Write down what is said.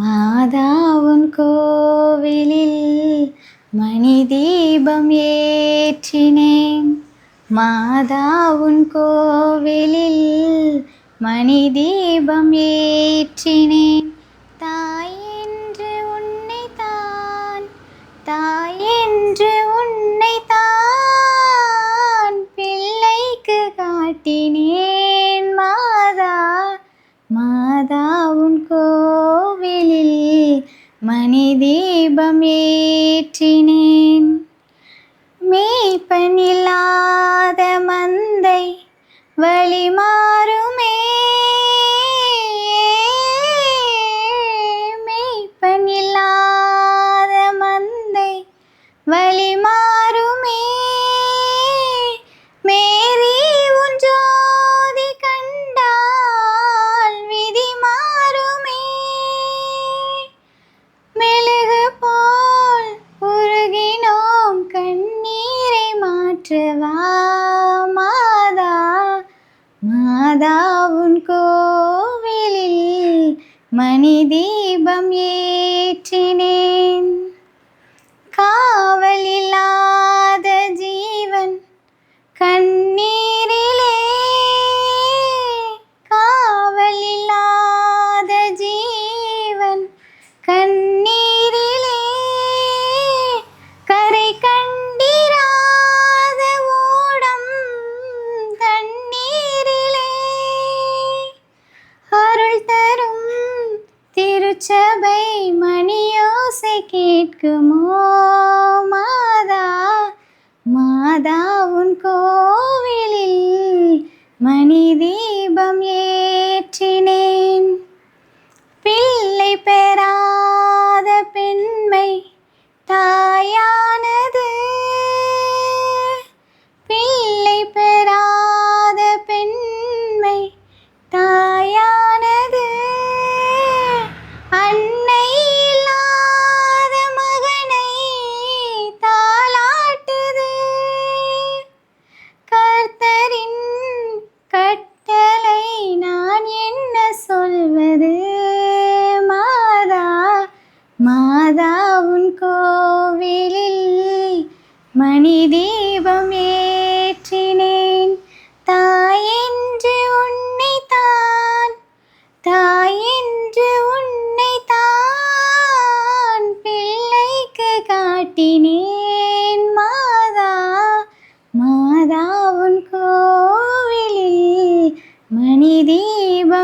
மாதாவுன் கோவிலில் மணி தீபம் ஏற்றினேன் மாதாவுன் கோவிலில் மணி தீபம் ஏற்றினேன். மணி தீபம் ஏற்றினேன் மேய்ப்பனில்லாத மந்தை மாதா மாதா உன் கோவிலில் மணி தீபம் ஏற்றி இருக்குமோ மாதா? மாதா உன் கோவிலில் கோவிலில் மணி தீபமேற்றினேன் தாயென்று உன்னை தான் தாயென்று உன்னை தான் பிள்ளைக்கு காட்டினேன். மாதா மாதா உன் கோவிலில் மணி தீபமேற்றினேன்